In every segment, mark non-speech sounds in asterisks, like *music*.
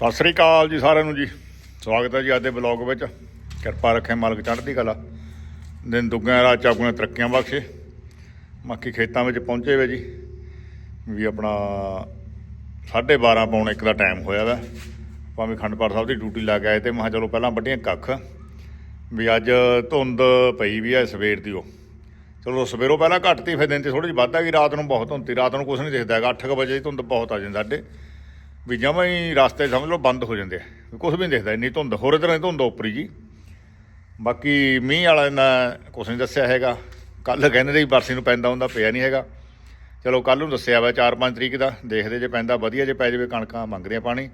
ਸਤਿ ਸ੍ਰੀ ਅਕਾਲ ਜੀ ਸਾਰਿਆਂ ਨੂੰ ਜੀ। ਸਵਾਗਤ ਹੈ ਜੀ ਅੱਜ ਦੇ ਬਲੌਗ ਵਿੱਚ। ਕਿਰਪਾ ਰੱਖੇ ਮਾਲਕ ਚੜ੍ਹਦੀ ਕਲਾ। ਦਿਨ ਦੁੱਗਿਆਂ ਰਾਤ ਚਾਗੂਆਂ ਤਰੱਕੀਆਂ ਬਖਸ਼ੇ। ਬਾਕੀ ਖੇਤਾਂ ਵਿੱਚ ਪਹੁੰਚੇ ਵੇ ਜੀ। ਵੀ ਆਪਣਾ 12:30 ਪੌਣ ਇੱਕ ਦਾ ਟਾਈਮ ਹੋਇਆ ਵਾ। ਭਾਵੇਂ ਖੰਡਪਾਠ ਸਾਹਿਬ ਦੀ ਡਿਊਟੀ ਲੱਗ ਆਏ ਤੇ ਮੈਂ ਚਲੋ ਪਹਿਲਾਂ ਵੱਡੀਆਂ ਕੱਖ। ਵੀ ਅੱਜ ਧੁੰਦ ਪਈ ਵੀ ਹੈ ਸਵੇਰ ਦੀ ਉਹ। ਚਲੋ ਸਵੇਰੋਂ ਪਹਿਲਾਂ ਘੱਟ ਤੀ, ਫਿਰ ਦਿਨ ਤੇ ਥੋੜੀ ਜਿਹੀ ਵੱਧ ਆ ਗਈ। ਰਾਤ ਨੂੰ ਬਹੁਤ ਧੁੰਦ ਰਾਤ ਨੂੰ ਕੁਝ ਨਹੀਂ ਦਿਖਦਾ ਹੈਗਾ। 8 ਵਜੇ ਧੁੰਦ ਬਹੁਤ ਆ ਜਾਂਦੀ ਸਾਡੇ। ਵੀ ਜਮਾਂ ਹੀ ਰਸਤੇ ਸਮਝ ਲਓ ਬੰਦ ਹੋ ਜਾਂਦੇ ਆ। ਕੁਝ ਵੀ ਨਹੀਂ ਦਿਖਦਾ, ਇੰਨੀ ਧੁੰਦ, ਹੋਰ ਤਰ੍ਹਾਂ ਦੀ ਧੁੰਦ ਉੱਪਰੀ ਜੀ। ਬਾਕੀ ਮੀਂਹ ਵਾਲਾ ਨੇ ਕੁਝ ਨਹੀਂ ਦੱਸਿਆ ਹੈਗਾ। ਕੱਲ ਕਹਿੰਦੇ ਸੀ ਬਰਸੀ ਨੂੰ ਪੈਂਦਾ ਹੁੰਦਾ, ਪਿਆ ਨਹੀਂ ਹੈਗਾ। ਚਲੋ ਕੱਲ ਨੂੰ ਦੱਸਿਆ ਵਾ 4-5 ਤਰੀਕ ਦਾ, ਦੇਖਦੇ ਜੇ ਪੈਂਦਾ ਵਧੀਆ ਜੇ ਪੈ ਜਾਵੇ ਕਣਕਾਂ ਮੰਗਦੀਆਂ ਪਾਣੀ।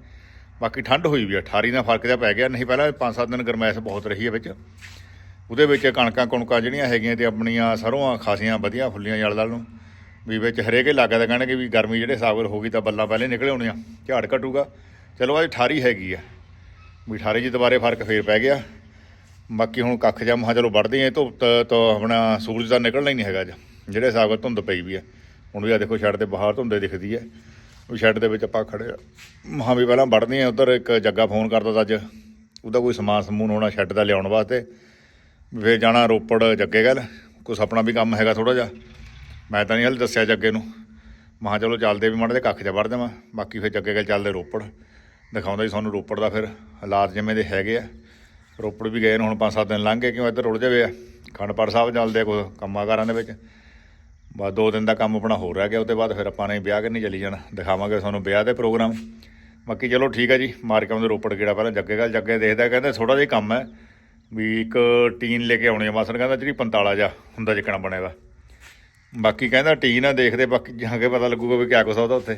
ਬਾਕੀ ਠੰਡ ਹੋਈ ਵੀ ਆ 18 ਦਾ ਫ਼ਰਕ ਜਿਹਾ ਪੈ ਗਿਆ। ਨਹੀਂ ਪਹਿਲਾਂ 5-7 ਦਿਨ ਗਰਮੈਸ਼ ਬਹੁਤ ਰਹੀ ਹੈ ਵਿੱਚ। ਉਹਦੇ ਵਿੱਚ ਕਣਕਾਂ ਕਣਕਾਂ ਜਿਹੜੀਆਂ ਹੈਗੀਆਂ ਤੇ ਆਪਣੀਆਂ ਸਰੋਂ ਖਾਸੀਆਂ, ਵਧੀਆ ਫੁੱਲੀਆਂ ਜਲਦਲ ਨੂੰ। ਵੀ ਵਿੱਚ ਹਰੇਕ ਇਲਾਕੇ ਦਾ ਕਹਿਣਗੇ ਵੀ ਗਰਮੀ ਜਿਹੜੇ ਹਿਸਾਬ ਨਾਲ ਹੋ ਗਈ ਤਾਂ ਬੱਲਾਂ ਪਹਿਲੇ ਨਿਕਲੇ ਹੋਣੀਆਂ ਝਾੜ ਘਟੂਗਾ। ਚਲੋ, ਅੱਜ 18 ਹੈਗੀ ਆ। ਵੀ 18 ਜੀ ਦੁਬਾਰੇ ਫ਼ਰਕ ਫੇਰ ਪੈ ਗਿਆ। ਬਾਕੀ ਹੁਣ ਕੱਖ ਜਾ ਮਹਾ ਚਲੋ ਵੜਦੇ ਆ, ਧੁੱਪ ਤਾਂ- ਆਪਣਾ ਸੂਰਜ ਦਾ ਨਿਕਲਣਾ ਹੀ ਨਹੀਂ ਹੈਗਾ ਅੱਜ। ਜਿਹੜੇ ਹਿਸਾਬ ਨਾਲ ਧੁੰਦ ਪਈ ਵੀ ਆ। ਹੁਣ ਵੀ ਆ ਦੇਖੋ ਛੱਡ ਤੇ ਬਾਹਰ ਧੁੰਦੇ ਦਿਖਦੀ ਹੈ ਉਹ ਸ਼ੈੱਡ ਦੇ ਵਿੱਚ ਆਪਾਂ ਖੜੇ ਆ। ਮਹਾ ਵੀ ਪਹਿਲਾਂ ਵੜਦੇ ਆ, ਉਧਰ ਇੱਕ ਜੱਗਾ ਫੋਨ ਕਰਦਾ ਤਾ ਅੱਜ। ਉਹਦਾ ਕੋਈ ਸਮਾਨ ਸਮੂਨ ਹੋਣਾ ਸ਼ੈੱਡ ਦਾ ਲਿਆਉਣ ਵਾਸਤੇ। ਫੇਰ ਜਾਣਾ ਰੋਪੜ ਜੱਗੇ ਗੱਲ ਕੁਛ ਆਪਣਾ ਵੀ ਕੰਮ ਹੈਗਾ ਥੋੜਾ ਜਿਹਾ। ਮੈਂ ਤਾਂ ਨਹੀਂ ਹਲੇ ਦੱਸਿਆ ਜੱਗੇ ਨੂੰ। ਮਹਾ ਚਲੋ ਚੱਲਦੇ ਵੀ ਮਾੜੇ ਦੇ ਕੱਖ 'ਚ ਵੜ ਦੇਵਾਂ, ਬਾਕੀ ਫਿਰ ਜੱਗੇ ਗੱਲ ਚੱਲਦੇ ਰੋਪੜ। ਦਿਖਾਉਂਦਾ ਜੀ ਤੁਹਾਨੂੰ ਰੋਪੜ ਦਾ ਫਿਰ ਹਾਲਾਤ ਜਿਵੇਂ ਦੇ ਹੈਗੇ ਆ। ਰੋਪੜ ਵੀ ਗਏ ਨੇ ਹੁਣ ਪੰਜ ਸੱਤ ਦਿਨ ਲੰਘ ਗਏ, ਕਿਉਂ ਇੱਧਰ ਰੁੜ ਜਾਵੇ ਆ? ਖੰਡਪੜ ਸਾਹਿਬ ਚੱਲਦੇ ਆ ਕੁਛ ਕੰਮਾਂ ਕਾਰਾਂ ਦੇ ਵਿੱਚ। ਬਸ ਦੋ ਦਿਨ ਦਾ ਕੰਮ ਆਪਣਾ ਹੋ ਰਹਿ ਗਿਆ, ਉਹਦੇ ਬਾਅਦ ਫਿਰ ਆਪਾਂ ਨੇ ਵਿਆਹ ਕਰਨੀ ਚਲੀ ਜਾਣਾ। ਦਿਖਾਵਾਂਗੇ ਤੁਹਾਨੂੰ ਵਿਆਹ ਦੇ ਪ੍ਰੋਗਰਾਮ। ਬਾਕੀ ਚਲੋ ਠੀਕ ਹੈ ਜੀ ਮਾਰ ਕੇ ਆਉਂਦੇ ਰੋਪੜ ਕਿਹੜਾ ਪਹਿਲਾਂ ਜੱਗੇ ਗੱਲ ਜੱਗੇ ਦੇਖਦਾ ਕਹਿੰਦਾ ਥੋੜਾ ਜਿਹਾ ਕੰਮ ਹੈ। ਵੀ ਇੱਕ ਟੀਨ ਲੈ ਕੇ ਆਉਣੀ ਆ ਮਾਸਨ ਕਹਿੰਦਾ ਜਿਹੜੀ ਪੰਤਾਲਾ ਜਾ ਹੁੰਦਾ ਜਿੱਕਣਾ ਬਣੇਗਾ ਬਾਕੀ ਕਹਿੰਦਾ ਟੀਨ ਆ ਦੇਖਦੇ ਬਾਕੀ ਜਾ ਕੇ ਪਤਾ ਲੱਗੂਗਾ ਵੀ ਕਿਆ ਕੁਛ ਆ ਉਹਦਾ ਉੱਥੇ।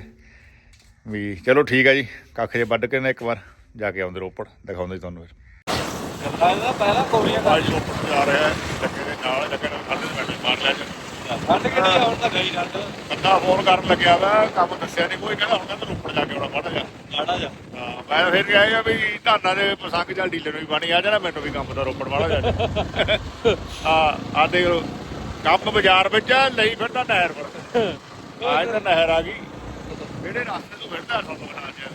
ਵੀ ਚਲੋ ਠੀਕ ਹੈ ਜੀ ਕੱਖ ਜੇ ਵੱਢ ਕੇ ਨਾ ਇੱਕ ਵਾਰ ਜਾ ਕੇ ਆਉਂਦੇ ਰੋਪੜ ਦਿਖਾਉਂਦੇ ਜੀ ਤੁਹਾਨੂੰ ਫਿਰ। ਲੱਗਦਾ ਪਹਿਲਾਂ ਕੋਰੀਆਂ ਕਰ ਅੱਜ ਰੋਪੜ ਜਾ ਰਿਹਾ ਹੈ ਜੱਗੇ ਦੇ ਨਾਲ ਜੱਗੇ ਨਾਲ ਸਾਡੇ ਦੇ ਬੈਠੇ ਮਾਰ ਲਿਆ ਜੀ ਠੰਡ ਕਿਹੜੀ ਆ ਹੁਣ ਤਾਂ ਗਈ ਠੰਡ ਬੰਦਾ ਫੋਨ ਕਰਨ ਲੱਗਿਆ ਵਾ ਕੰਮ ਦੱਸਿਆ ਨਹੀਂ ਕੋਈ ਕਹਿੰਦਾ ਹੁਣ ਕਹਿੰਦਾ ਰੋਪੜ ਜਾ ਕੇ ਆਉਣਾ ਮਾੜਾ ਜਾ। ਮਾੜਾ ਜਾ। ਹਾਂ ਮੈਂ ਫਿਰ ਕਿਹਾ ਆ ਵੀ ਧਾਨਾਂ ਦੇ ਪਸੰਗ ਚੱਲ ਡੀਲਰ ਨੂੰ ਵੀ ਬਣੀ ਆ ਜਾਣਾ ਮੈਨੂੰ ਵੀ ਕੰਮ ਦਾ ਰੋਪੜ ਵਾਲਾ ਜਾ ਆ ਆ ਦੇ ਕੰਮ ਬਾਜ਼ਾਰ ਵਿੱਚ ਆ, ਲਈ ਫਿਰਦਾ ਨਹਿਰ ਪਰ ਆ ਇੱਧਰ ਨਹਿਰ ਆ ਗਈ। ਕਿਹੜੇ ਰਸਤੇ ਤੋਂ ਫਿਰਦਾ ਤੁਹਾਨੂੰ ਬਣਾ ਦਿਆ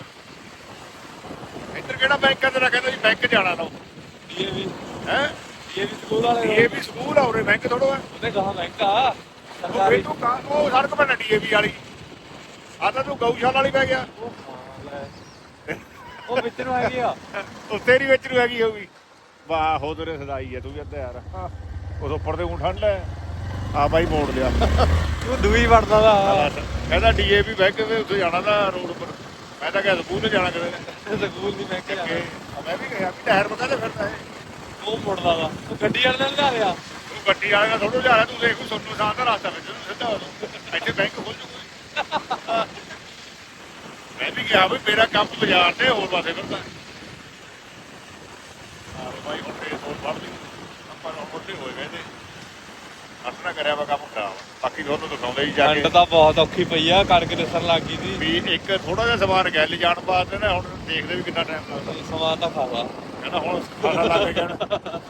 ਇੱਧਰ ਕਿਹੜਾ ਬੈਂਕ ਆ ਤੇਰਾ ਕਹਿੰਦਾ ਜੀ? ਬੈਂਕ ਜਾਣਾ ਇਹ ਵੀ ਹੈ? ਇਹ ਵੀ ਸਕੂਲ ਵਾਲੇ ਇਹ ਵੀ ਸਕੂਲ ਆ ਉਰੇ ਬੈਂਕ ਥੋੜੋ ਆ ਉਹਦੇ ਗਾਹਾਂ ਬੈਂਕ ਆ। ਉਹ ਸਰਕਾਰੀ ਤੂੰ ਕਾ ਉਹ ਸੜਕ ਬਣਾ ਡੀਏਵੀ ਵਾਲੀ। ਆ ਤਾਂ ਤੂੰ ਗਊਸ਼ਾਲਾ ਵਾਲੀ ਪੈ ਗਿਆ। ਉਹ ਵਿੱਚ ਨੂੰ ਹੈਗੀ ਆ। ਉਹ ਤੇਰੀ ਵਿੱਚ ਨੂੰ ਹੈਗੀ ਹੋਊਗੀ। ਵਾਹ ਹੋ ਤੇਰੇ ਸਦਾਈ ਹੈ ਤੂੰ ਵੀ ਅੱਧਾ ਯਾਰ। ਉਸ ਉੱਪਰ ਤੇ ਉਹ ਠੰਡ ਹੈ। ਆ ਬਾਈ ਮੋੜ ਲਿਆ। ਉਹ ਦੂਈ ਵੜਦਾ ਦਾ ਕਹਿੰਦਾ ਡੀਏਵੀ ਬੈਂਕ ਦੇ ਉੱਤੇ ਜਾਣਾ ਦਾ ਰੋਡ ਉੱਪਰ। ਮੈਂ ਤਾਂ ਕਿਹਾ ਸਕੂਲ ਤੇ ਜਾਣਾ ਕਿਤੇ ਸਕੂਲ ਦੀ ਬੈਂਕ ਕਿ ਜਾ ਮੈਂ ਵੀ ਕਿਹਾ ਵੀ ਟਾਇਰ ਪਕਾ ਤੇ ਫਿਰਦਾ ਹੈ ਉਹ ਮੁੜਦਾ ਦਾ ਉਹ ਗੱਡੀ ਵਾਲੇ ਨਾਲ ਲਿਆ ਰਿਹਾ। ਤੂੰ ਗੱਡੀ ਵਾਲੇ ਦਾ ਥੋੜੋ ਜਾ ਰਿਹਾ ਤੂੰ ਦੇਖ ਸੁਣਨ ਸਾਹ ਦਾ ਰਸਤਾ ਵਿੱਚ ਸਿੱਧਾ ਹੋ। ਇੱਥੇ ਬੈਂਕ ਖੁੱਲ ਜੂਗਾ। ਮੈਂ ਵੀ ਕਿਹਾ ਵੀ ਮੇਰਾ ਕੰਮ ਬਾਜ਼ਾਰ ਤੇ ਹੋਰ ਪਾਸੇ ਫਿਰਦਾ। ਹਾਂ ਭਾਈ ਹੁਣ ਤੇ ਹੋਰ ਵੱਧ ਨਹੀਂ ਆਪਾਂ ਨੂੰ ਹੋਏ ਗਏ ਤੇ ਅਸਨਾ ਕਰਿਆ ਵਾ ਕੰਮ ਖਰਾਬ। ਬਾਕੀ ਤੁਹਾਨੂੰ ਦਿਖਾਉਂਦੇ ਹੀ ਜਾ ਠੰਡ ਕੇ ਤਾਂ ਬਹੁਤ ਔਖੀ ਪਈ ਆ ਕਣਕ ਦਿਸਣ ਲੱਗ ਗਈ ਸੀ। ਵੀ ਇੱਕ ਥੋੜਾ ਜਿਹਾ ਸਮਾਨ ਗਿਆ ਲੈ ਜਾਣ ਬਾਅਦ ਨਾ ਹੁਣ ਦੇਖਦੇ ਵੀ ਕਿੰਨਾ ਟਾਈਮ ਲੱਗਦਾ। ਸਮਾਨ ਤਾਂ ਖਾਵਾ ਕਹਿੰਦਾ ਹੁਣ ਖਾਣਾ ਲੱਗ ਜਾਣਾ।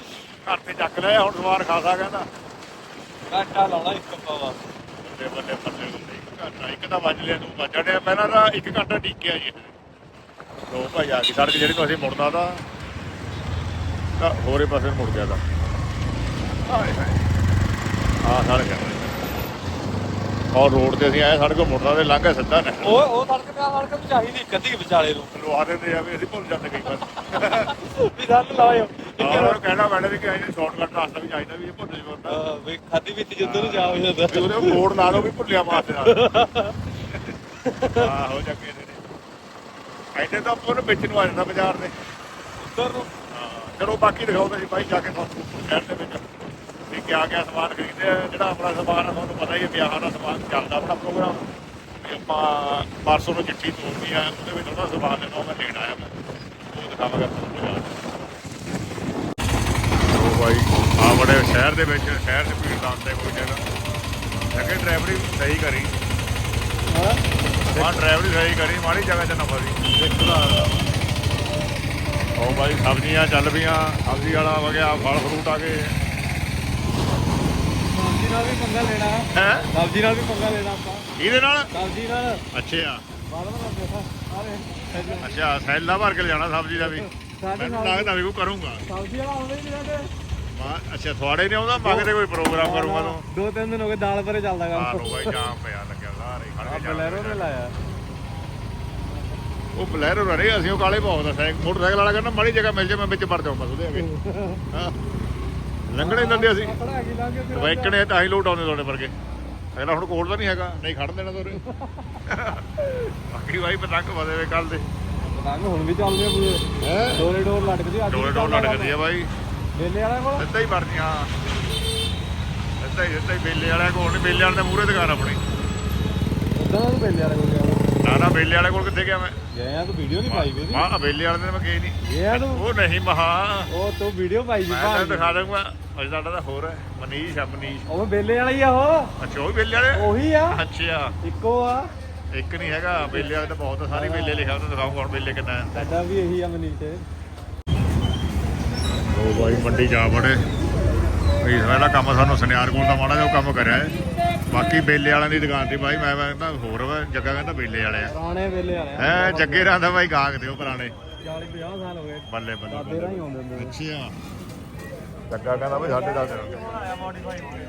ਘਰ ਤੇ ਚੱਕ ਲਿਆ ਹੁਣ ਸਮਾਨ ਖਾਸਾ ਕਹਿੰਦਾ। ਘੰਟਾ ਲਾਉਣਾ ਇੱਕ ਪਾਵਾ ਬੱਲੇ ਬੱਲੇ ਬੱਲੇ ਬੱਲੇ ਇੱਕ ਘੰਟਾ ਇੱਕ ਤਾਂ ਵੱਜ ਲਿਆ ਤੂੰ ਵੱਜਣਿਆ ਪਹਿਲਾਂ ਤਾਂ ਇੱਕ ਘੰਟਾ ਟਿਕਿਆ ਜੀ। ਦੋ ਭਾਈ ਆ ਗਈ ਸੜਕ ਜਿਹੜੀ ਤੋਂ ਅਸੀਂ ਮੁੜਨਾ ਤਾਂ ਤਾਂ ਹੋਰੇ ਪਾਸੇ ਨੂੰ ਮੁੜ ਗਿਆ ਤਾਂ। ਹਾਏ ਹਾਏ। ਆ ਸੜਕ ਹੈ। ਔਰ ਰੋਡ ਤੇ ਅਸੀਂ ਆਏ ਸੜਕ ਤੋਂ ਮੁੜਨਾ ਤੇ ਲੰਘਿਆ ਸਿੱਧਾ ਨੇ। ਉਹ ਉਹ ਸੜਕ ਤੇ ਆ ਸੜਕ ਵੀ ਚਾਹੀਦੀ ਇੱਕ ਅੱਧੀ ਵਿਚਾਲੇ ਨੂੰ। ਲਵਾ ਦਿੰਦੇ ਆ ਵੀ ਅਸੀਂ ਭੁੱਲ ਜਾਂਦੇ ਕਈ ਵਾਰ। ਵੀ ਸਾਨੂੰ ਲਾਇਓ। ਔਰ ਕਹਿਣਾ ਪੈਣਾ ਵੀ ਕਿ ਅਸੀਂ ਸ਼ਾਰਟਕਟ ਰਸਤਾ ਵੀ ਚਾਹੀਦਾ ਵੀ ਇਹ ਭੁੱਲ ਜਾਵੇ ਬੰਦਾ ਅਹ ਵੀ ਖਾਦੀ ਵਿੱਚ ਜਿੱਦੋਂ ਨੂੰ ਜਾ ਹੋ ਜਾਂਦਾ। ਵੀ ਉਹਦੇ ਮੋੜ ਲਾ ਲਓ ਵੀ ਭੁੱਲਿਆ ਮਾਰਦੇ ਨਾਲ। *laughs* ਆਹੋ ਜੱਗੇ ਦੇ ਨੇ। ਐਨੇ ਤਾਂ ਆਪਾਂ ਨੂੰ ਵਿੱਚ ਨੂੰ ਆ ਜਾਂਦਾ ਬਾਜ਼ਾਰ ਦੇ ਉੱਧਰ ਨੂੰ। ਹਾਂ ਚਲੋ ਬਾਕੀ ਦਿਖਾਉਂਦੇ ਸੀ ਬਾਈ ਜਾ ਕੇ ਸ਼ਹਿਰ ਦੇ ਵਿੱਚ। ਵੀ ਕਿਆ ਕਿਆ ਸਮਾਨ ਖਰੀਦਦੇ ਆ ਜਿਹੜਾ ਆਪਣਾ ਸਮਾਨ ਆ ਤੁਹਾਨੂੰ ਪਤਾ ਹੀ ਹੈ ਵਿਆਹਾਂ ਦਾ ਸਮਾਨ ਚੱਲਦਾ ਆਪਣਾ ਪ੍ਰੋਗਰਾਮ। ਵੀ ਆਪਾਂ ਪਰਸੋਂ ਨੂੰ ਚਿੱਠੀ ਤੋਰਨੀ ਆ ਉਹਦੇ ਵਿੱਚ ਉਹਦਾ ਸਮਾਨ ਲੈਣਾ ਉਹ ਮੈਂ ਲੈਣ ਆਇਆ ਮੈਂ। ਉਹ ਦਿਖਾਵਾਂਗਾ ਤੁਹਾਨੂੰ ਬਾਜ਼ਾਰ ਉਹ ਬਾਈ ਆ ਬੜੇ ਸ਼ਹਿਰ ਦੇ ਵਿੱਚ ਸ਼ਹਿਰ ਦੇ ਭੀੜ ਲਾਉਂਦੇ ਕੋਈ ਜਗ੍ਹਾ ਲੱਗੇ ਡਰਾਈਵਰੀ ਸਹੀ ਕਰੀ। ਹਾਂ? ਹਾਂ ਡਰਾਈਵਰੀ ਸਹੀ ਕਰੀ ਮਾੜੀ ਜਗ੍ਹਾ 'ਚ ਨਾ ਫਸੀ ਦੇਖਦਾ ਉਹ ਬਾਈ ਸਬਜ਼ੀਆਂ ਚੱਲ ਪਈਆਂ ਸਬਜ਼ੀ ਵਾਲਾ ਆ ਗਿਆ ਫਲ ਫਰੂਟ ਆ ਗਏ। ਨਾਲ ਵੀ ਪੰਗਾ ਲੈਣਾ। ਹੈ? ਸਬਜ਼ੀ ਨਾਲ ਵੀ ਪੰਗਾ ਲੈਣਾ ਆਪਾਂ। ਇਹਦੇ ਨਾਲ? ਸਬਜ਼ੀ ਨਾਲ। ਅੱਛਾ। ਬਾਅਦ ਵਿੱਚ ਦੇਖਾ ਆ ਹੈ ਅੱਛਾ ਸੈੱਲਾ ਭਰ ਕੇ ਲਿਜਾਣਾ ਸਬਜ਼ੀ ਦਾ ਵੀ। ਸਾਡੇ ਮੈਨੂੰ ਲੱਗਦਾ ਵੀ ਕੋਈ ਕਰੂੰਗਾ। ਸਬਜ਼ੀ ਵਾਲਾ ਆਉਂਦਾ ਹੀ ਨਹੀਂ ਸਾਡੇ ਮਾ- ਅੱਛਾ ਤੁਹਾਡੇ ਨਹੀਂ ਆਉਂਦਾ? ਮਗਰੇ ਕੋਈ ਪ੍ਰੋਗਰਾਮ ਕਰੂੰਗਾ ਤੂੰ? ਦੋ ਤਿੰਨ ਦਿਨ ਹੋ ਗਏ ਦਾਲ ਪਰੇ ਚੱਲਦਾ ਆ ਕੰਮ ਲੋ ਬਾਈ ਜਾਮ ਪਿਆ ਲੱਗਿਆ ਲਾਰੇ ਖੜ ਆ ਕੇ ਬਲੈਰੋ ਨੇ ਜਾਮ ਲਾਇਆ। ਉਹ ਬਲੈਰੋ ਰਹੇ ਅਸੀਂ ਉਹ ਕਾਲੇ ਬਹੁਤ ਆ ਸਾਈਕਲ ਮੋਟਰਸਾਈਕਲ ਵਾਲਾ ਕਹਿੰਦਾ ਮਾੜੀ ਜਗ੍ਹਾ ਮਿਲ ਜੇ ਮੈਂ ਵਿੱਚ ਵੜ ਜਾਊਂਗਾ ਉਹਦੇ ਅੱਗੇ *laughs* ਹਾਂ। ਲੰਘਣੇ ਨੀ ਦਿੰਦੇ ਅਸੀਂ। ਬਾਈਕਣੇ ਤਾਂ ਹੀ ਲੋਟ ਆਉਂਦੇ ਤੁਹਾਡੇ ਵਰਗੇ। ਅਗਲਾ ਹੁਣ ਕੋਲ ਤਾਂ ਨਹੀਂ ਹੈਗਾ ਨਹੀਂ ਖੜਨ ਦੇਣਾ ਤੋਰੇ। ਬਾਕੀ ਬਾਈ ਪਤੰਗ ਵਦੇ ਵੇ ਕੱਲ ਦੇ। ਪਤੰਗ ਹੁਣ ਵੀ ਚੱਲਦੇ ਆ ਪੂਰੇ। ਹੈ? ਡੋਰੇ ਡੋਰ ਲਟਕਦੀ ਅੱਜ ਡੋਲੇ ਡੋਲ ਲੜਕਦੀ ਆ ਬਾਈ। ਵੇਲੇ ਵਾਲਾ ਕੋਲ? ਸਿੱਧਾ ਹੀ ਵੜਦੀ ਹਾਂ ਸਿੱਧਾ ਹੀ ਸਿੱਧਾ ਹੀ ਬੇਲੇ ਵਾਲਿਆਂ ਕੋਲ ਨਹੀਂ ਬੇਲੇ ਵਾਲੇ ਦੇ ਮੂਹਰੇ ਦੁਕਾਨ ਆਪਣੀ। ਉਦਾਂ ਦਾ ਵੇਲੇ ਵਾਲਾ ਕੋਲ ਗਿਆ ਨਾ ਨਾ ਬੇਲੇ ਵਾਲੇ ਕੋਲ ਕਿੱਥੇ ਗਿਆ ਮੈਂ? ਗਏ ਆ ਤੂੰ ਵੀਡੀਓ ਨਹੀਂ ਪਾਈ ਵੀ ਮਾਂ ਬੇਲੇ ਵਾਲੇ ਦੇ ਮੈਂ ਗਈ ਨਹੀਂ। ਇਹ ਆ ਤੂੰ? ਉਹ ਨਹੀਂ ਮਹਾ। ਉਹ ਤੂੰ ਵੀਡੀਓ ਪਾਈ ਸੀ ਮੈਂ ਤਾਂ ਭਾਈ। ਦਿਖਾ ਦਊਂਗਾ। ਅਜੇ ਸਾਡਾ ਤਾਂ ਹੋਰ ਹੈ ਮਨੀਸ਼ ਆ ਮਨੀਸ਼। ਉਹ ਵੇਲੇ ਵਾਲਾ ਹੀ ਆ ਉਹ। ਅੱਛਾ ਉਹ ਵੀ ਬੇਲੇ ਵਾਲੇ? ਉਹੀ ਆ। ਅੱਛਾ ਇੱਕੋ ਆ। ਇੱਕ ਨਹੀਂ ਹੈਗਾ ਬੇਲੇ ਵਾਲੇ ਤਾਂ ਬਹੁਤ ਆ, ਸਾਰੇ ਬੇਲੇ ਲਿਖਿਆ ਉਹਨੂੰ ਦਿਖਾਉਂਗਾ ਹੁਣ ਬੇਲੇ ਕਿੰਨਾ ਹੈ। ਸਾਡਾ ਵੀ ਇਹੀ ਆ ਮਨੀਸ਼ ਉਹ ਬਾਈ ਮੰਡੀ ਜਾ ਬੜੇ ਵੀ ਸਾਡਾ ਕੰਮ ਸਾਨੂੰ ਸੁਨਿਆਰ ਕੋਲ ਦਾ ਮਾੜਾ ਜਿਹਾ ਉਹ ਕੰਮ ਕਰਿਆ ਹੈ। ਬਾਕੀ ਬੇਲੇ ਵਾਲਿਆਂ ਦੀ ਦੁਕਾਨ ਤੇ ਬਾਈ ਮੈਂ ਮੈਂ ਤਾਂ ਹੋਰ ਵਾ ਜੱਗਾ ਕਹਿੰਦਾ ਬੇਲੇ ਵਾਲੇ ਆ। ਪੁਰਾਣੇ ਵੇਲੇ ਵਾਲੇ ਆ। ਹੈ ਜੱਗੇ ਰਾਂ ਦਾ ਬਾਈ ਗਾਹਕ ਦਿਓ ਪੁਰਾਣੇ। 40 50 ਸਾਲ ਹੋ ਗਏ। ਬੱਲੇ ਬੱਲੇ ਦਾਦੇ ਰਾਂ ਹੀ ਆਉਂਦੇ ਹੁੰਦੇ ਅੱਛਾ। ਜੱਗਾ ਕਹਿੰਦਾ ਬਈ ਸਾਡੇ ਦਾ